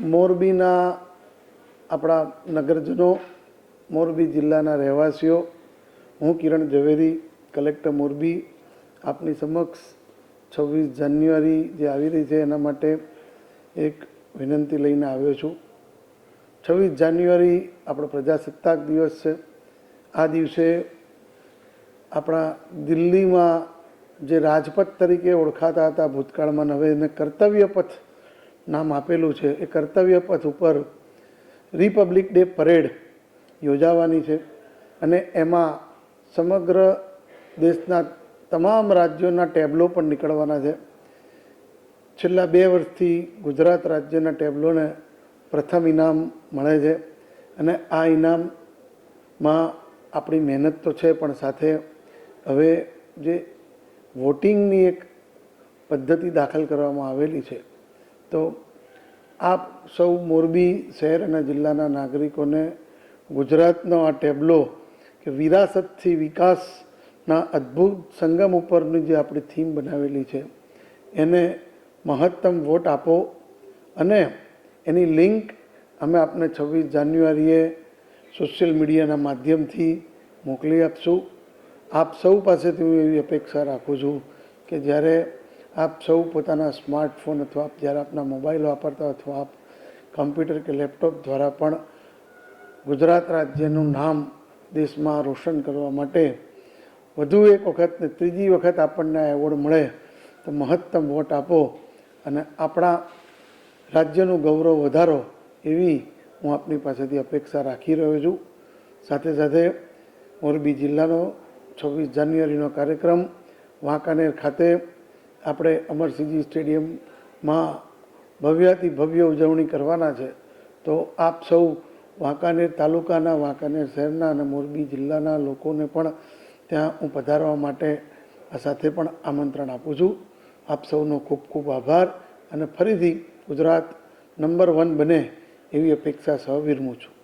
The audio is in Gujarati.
મોરબીના આપણા નગરજનો, મોરબી જિલ્લાના રહેવાસીઓ, હું કિરણ ઝવેરી, કલેક્ટર મોરબી, આપની સમક્ષ છવ્વીસ જાન્યુઆરી જે આવી રહી છે એના માટે એક વિનંતી લઈને આવ્યો છું. છવ્વીસ જાન્યુઆરી આપણો પ્રજાસત્તાક દિવસ છે. આ દિવસે આપણા દિલ્હીમાં જે રાજપથ તરીકે ઓળખાતા હતા ભૂતકાળમાં હવે એને કર્તવ્ય પથ નામ આપેલું છે. એ કર્તવ્ય પથ ઉપર રિપબ્લિક ડે પરેડ યોજાવાની છે અને એમાં સમગ્ર દેશના તમામ રાજ્યોના ટેબ્લો પણ નીકળવાના છે. છેલ્લા બે વર્ષથી ગુજરાત રાજ્યના ટેબ્લોને પ્રથમ ઇનામ મળે છે અને આ ઇનામમાં આપણી મહેનત તો છે પણ સાથે હવે જે વોટિંગની એક પદ્ધતિ દાખલ કરવામાં આવેલી છે તો આપ સૌ મોરબી શહેર અને જિલ્લાના નાગરિકોને ગુજરાતનો આ ટેબલો કે વિરાસતથી વિકાસના અદ્ભુત સંગમ ઉપરની જે આપણી થીમ બનાવેલી છે, એને મહત્તમ વોટ આપો અને એની લિંક અમે આપને છવ્વીસ જાન્યુઆરીએ સોશિયલ મીડિયાના માધ્યમથી મોકલી આપશું. આપ સૌ પાસેથી હું એવી અપેક્ષા રાખું છું કે જ્યારે આપ સૌ પોતાના સ્માર્ટફોન અથવા આપ જ્યારે આપના મોબાઈલ વાપરતા અથવા આપ કમ્પ્યુટર કે લેપટોપ દ્વારા પણ ગુજરાત રાજ્યનું નામ દેશમાં રોશન કરવા માટે વધુ એક વખત ને ત્રીજી વખત આપણને આ એવોર્ડ મળે તો મહત્તમ વોટ આપો અને આપણા રાજ્યનું ગૌરવ વધારો એવી હું આપની પાસેથી અપેક્ષા રાખી રહ્યો છું. સાથે સાથે મોરબી જિલ્લાનો છવ્વીસ જાન્યુઆરીનો કાર્યક્રમ વાંકાનેર ખાતે આપણે અમરસિંહજી સ્ટેડિયમમાં ભવ્યાતિ ભવ્ય ઉજવણી કરવાના છે, તો આપ સૌ વાંકાનેર તાલુકાના, વાંકાનેર શહેરના અને મોરબી જિલ્લાના લોકોને પણ ત્યાં હું પધારવા માટે આ સાથે પણ આમંત્રણ આપું છું. આપ સૌનો ખૂબ ખૂબ આભાર અને ફરીથી ગુજરાત નંબર વન બને એવી અપેક્ષા સહ વિરમું છું.